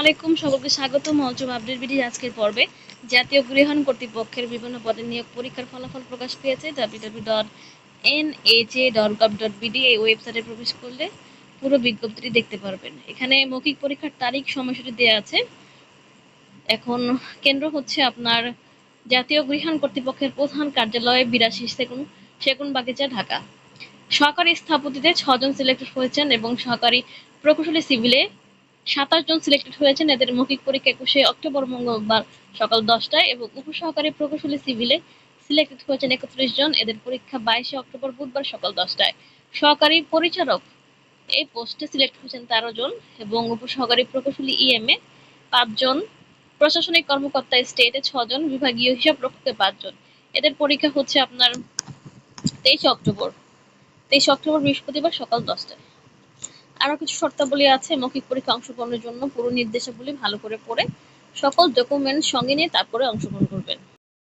আলাইকুম সকলকে স্বাগত মঞ্চম আপডেট বিডি আজকের পর্বে। জাতীয় গৃহণ কর্তৃপক্ষের বিভিন্ন পদে নিয়োগ পরীক্ষার ফলাফল প্রকাশ পেয়েছে। ডাব্লিউডাব্লিউ ডট এই ওয়েবসাইটে প্রবেশ করলে পুরো বিজ্ঞপ্তিটি দেখতে পারবেন। এখানে মৌখিক পরীক্ষার তারিখ, সময়সূচি দেওয়া আছে। এখন কেন্দ্র হচ্ছে আপনার জাতীয় গৃহণ কর্তৃপক্ষের প্রধান কার্যালয়, বিরাশি সেগুন সেগুন বাগিচা ঢাকা। সহকারী স্থাপতিতে ছজন সিলেক্ট হয়েছেন এবং সহকারী প্রকৌশলী সিভিলে সাতাশ জন সিলেক্টেড হয়েছেন। এদের মৌখিক পরীক্ষা একুশে অক্টোবর মঙ্গলবার সকাল দশটায় এবং উপসহকারী প্রকৌশলী সিভিলে সিলেক্টেড হয়েছেন একত্রিশ জন। এদের পরীক্ষা বাইশে অক্টোবর বুধবার সকাল দশটায়। সহকারী পরিচালক এই পোস্টে সিলেক্ট হয়েছেন তেরো জন এবং উপসহকারী প্রকৌশলী ইএমএ পাঁচজন প্রশাসনিক কর্মকর্তা স্টেটে ছজন বিভাগীয় হিসাব রক্ষকে পাঁচজন এদের পরীক্ষা হচ্ছে আপনার তেইশে অক্টোবর। তেইশে অক্টোবর বৃহস্পতিবার সকাল দশটায়। আরও কিছু শর্তাবলী আছে, মৌখিক পরীক্ষা অংশগ্রহণের জন্য পুরো নির্দেশাবলী ভালো করে পড়ে, সকল ডকুমেন্ট সঙ্গে নিয়ে তারপরে অংশগ্রহণ করবেন।